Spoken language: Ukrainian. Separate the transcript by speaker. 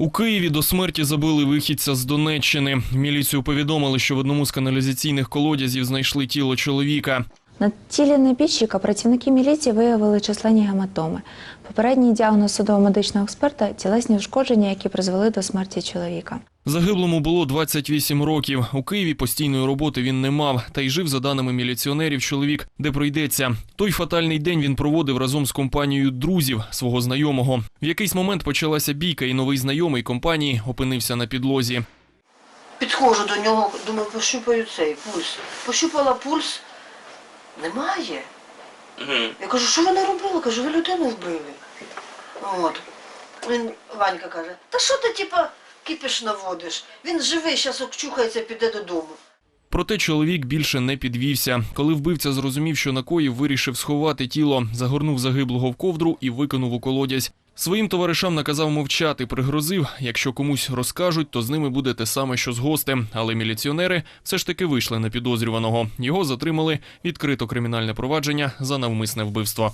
Speaker 1: У Києві до смерті забили вихідця з Донеччини. Міліцію повідомили, що в одному з каналізаційних колодязів знайшли тіло чоловіка.
Speaker 2: На тілі небіжчика працівники міліції виявили численні гематоми. Попередній діагноз судово-медичного експерта тілесні ушкодження, які призвели до смерті чоловіка.
Speaker 1: Загиблому було 28 років. У Києві постійної роботи він не мав, та й жив, за даними міліціонерів, чоловік, де пройдеться. Той фатальний день він проводив разом з компанією друзів свого знайомого. В якийсь момент почалася бійка, і новий знайомий компанії опинився на підлозі.
Speaker 3: Підходжу до нього, думаю, пощупаю цей пульс. Пощупала пульс. Немає. Я кажу, що ви робила? Кажу, ви людину вбили. От. Він, Ванька каже, та що ти, типа, кипіш наводиш? Він живий, зараз обчухається, піде додому.
Speaker 1: Проте чоловік більше не підвівся. Коли вбивця зрозумів, що накоїв, вирішив сховати тіло, загорнув загиблого в ковдру і викинув у колодязь. Своїм товаришам наказав мовчати, пригрозив, якщо комусь розкажуть, то з ними буде те саме, що з гостем. Але міліціонери все ж таки вийшли на підозрюваного. Його затримали відкрито кримінальне провадження за навмисне вбивство.